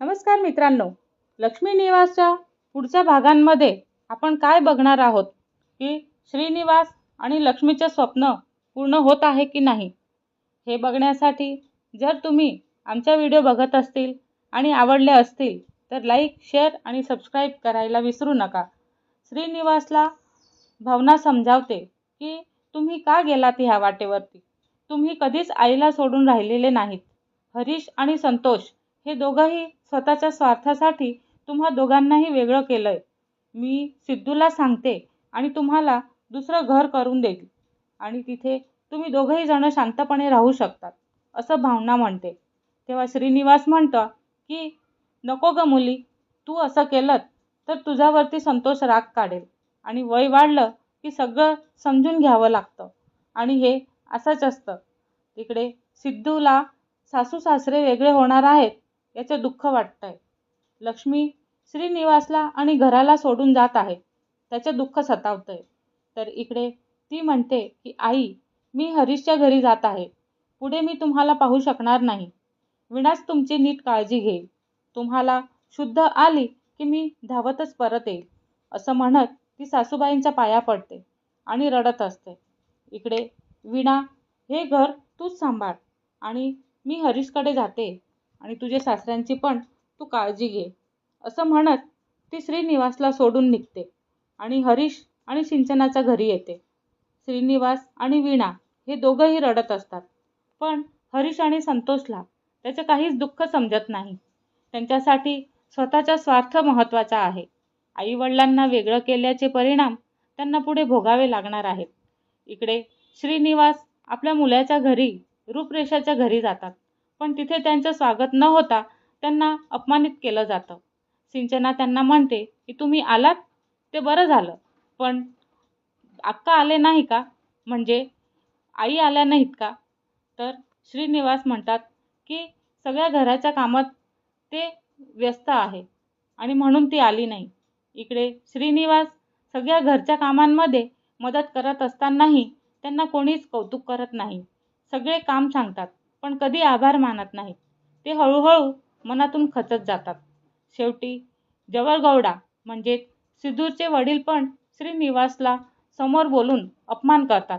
नमस्कार मित्रांनो. लक्ष्मी निवासच्या पुढच्या भागांमध्ये आपण काय बघणार आहोत? की श्रीनिवास आणि लक्ष्मीचं स्वप्न पूर्ण होत आहे की नाही? हे बघण्यासाठी जर तुम्ही आमचा व्हिडिओ बघत असतील आणि आवडले असतील तर लाईक शेअर आणि सबस्क्राईब करायला विसरू नका. श्रीनिवासला भावना समजावते की तुम्ही का गेलात ह्या वाटेवरती? तुम्ही कधीच आईला सोडून राहिलेले नाहीत. हरीश आणि संतोष हे दोघंही स्वतःच्या स्वार्थासाठी तुम्हा दोघांनाही वेगळं केलं आहे मी सिद्धूला सांगते आणि तुम्हाला दुसरं घर करून देईल. आणि तिथे तुम्ही दोघंही जणं शांतपणे राहू शकतात असं भावना म्हणते. तेव्हा श्रीनिवास म्हणतं की नको गं मुली तू असं केलं तर तुझ्यावरती संतोष राग काढेल आणि वय वाढलं की सगळं समजून घ्यावं लागतं. आणि हे असंच असतं. तिकडे सिद्धूला सासू सासरे वेगळे होणार आहेत याचं दुःख वाटतं आहे लक्ष्मी श्रीनिवासला आणि घराला सोडून जात आहे. त्याचं दुःख सतावतं आहे तर इकडे ती म्हणते की आई मी हरीशच्या घरी जात आहे. पुढे मी तुम्हाला पाहू शकणार नाही. विनाच तुमची नीट काळजी घेईल. तुम्हाला शुद्ध आली की मी धावतच परत येईल. असं म्हणत ती सासूबाईंच्या पाया पडते आणि रडत असते. इकडे विणा हे घर तूच सांभाळ आणि मी हरीशकडे जाते. आणि तुझ्या सासऱ्यांची पण तू काळजी घे. असं म्हणत ती श्रीनिवासला सोडून निघते आणि हरीश आणि सिंचनाच्या घरी येते. श्रीनिवास आणि वीणा हे दोघंही रडत असतात. पण हरीश आणि संतोषला त्याचं काहीच दुःख समजत नाही. त्यांच्यासाठी स्वतःचा स्वार्थ महत्त्वाचा आहे. आईवडिलांना वेगळं केल्याचे परिणाम त्यांना पुढे भोगावे लागणार आहेत. इकडे श्रीनिवास आपल्या मुलाच्या घरी रूपरेषाच्या घरी जातात. पण तिथे त्यांचं स्वागत न होता त्यांना अपमानित केलं जातं. सिंचना त्यांना म्हणते की तुम्ही आलात? ते बरं झालं. पण अक्का आले नाही का? म्हणजे आई आल्या नाहीत का? तर श्रीनिवास म्हणतात की सगळ्या घराच्या कामात ते व्यस्त आहे आणि म्हणून ती आली नाही. इकडे श्रीनिवास सगळ्या घरच्या कामांमध्ये मदत करत असतानाही त्यांना कोणीच कौतुक करत नाही. सगळे काम सांगतात. पण कधी आभार मानत नाहीत. ते हळूहळू मनातून खचत जातात. शेवटी जवळगौडा म्हणजे सिद्धूरचे वडील पण श्रीनिवासला समोर बोलून अपमान करतात.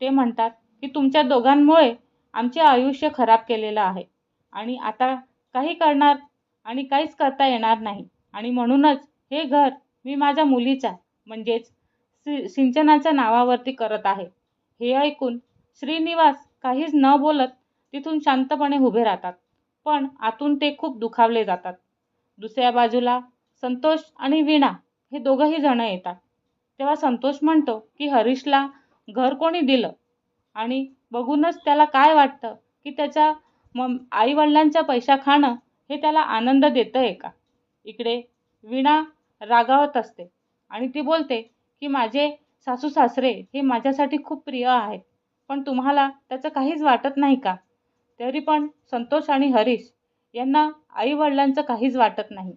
ते म्हणतात की तुमच्या दोघांमुळे आमचे आयुष्य खराब केलेलं आहे आणि आता काही करणार आणि काहीच करता येणार नाही. आणि म्हणूनच हे घर मी माझ्या मुलीच्या म्हणजेच सि सिंचनाच्या नावावरती करत आहे. हे ऐकून श्रीनिवास काहीच न बोलत तिथून शांतपणे उभे राहतात. पण आतून ते खूप दुखावले जातात. दुसऱ्या बाजूला संतोष आणि वीणा हे दोघंही जणं येतात. तेव्हा संतोष म्हणतो की हरीशला घर कोणी दिलं? आणि बघूनच त्याला काय वाटतं की त्याच्या मम आईवडिलांच्या पैसा खाणं हे त्याला आनंद देतं आहे का? इकडे वीणा रागावत असते आणि ती बोलते की माझे सासू सासरे हे माझ्यासाठी खूप प्रिय आहेत. पण तुम्हाला त्याचं काहीच वाटत नाही का? तरी पण संतोष आणि हरीश यांना आईवडिलांचं काहीच वाटत नाही.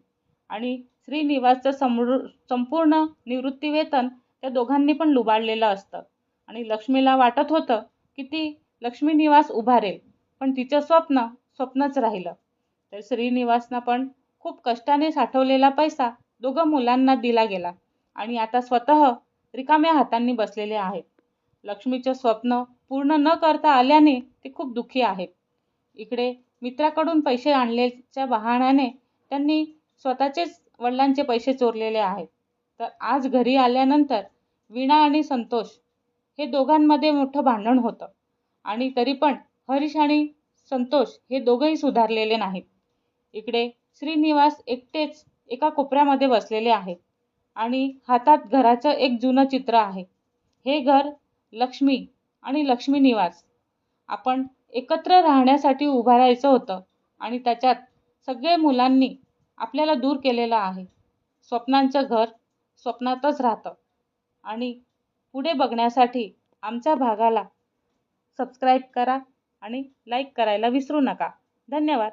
आणि श्रीनिवासचं समृ संपूर्ण निवृत्तीवेतन त्या दोघांनी पण लुबाडलेलं असतं. आणि लक्ष्मीला वाटत होतं की ती लक्ष्मीनिवास उभारेल पण तिचं स्वप्न स्वप्नच राहिलं. तर श्रीनिवासनं पण खूप कष्टाने साठवलेला पैसा दोघं मुलांना दिला गेला आणि आता स्वतः रिकाम्या हातांनी बसलेले आहेत. लक्ष्मीचं स्वप्न पूर्ण न करता आल्याने ते खूप दुःखी आहेत. इकडे मित्राकडून पैसे आणल्याच्या बहाण्याने त्यांनी स्वतःचेच वडिलांचे पैसे चोरलेले आहेत. तर आज घरी आल्यानंतर वीणा आणि संतोष हे दोघांमध्ये मोठं भांडण होतं. आणि तरी पण हरीश आणि संतोष हे दोघंही सुधारलेले नाहीत. इकडे श्रीनिवास एकटेच एका कोपऱ्यामध्ये बसलेले आहेत. आणि हातात घराचं एक जुनं चित्र आहे. हे घर लक्ष्मी आणि लक्ष्मी निवास आपण एकत्र राहण्यासाठी उभारायचं होतं. आणि त्याच्यात सगळे मुलांनी आपल्याला दूर केलेलं आहे. स्वप्नांचं घर स्वप्नातच राहतं. आणि पुढे बघण्यासाठी आमच्या भागाला सबस्क्राईब करा आणि लाईक करायला विसरू नका. धन्यवाद.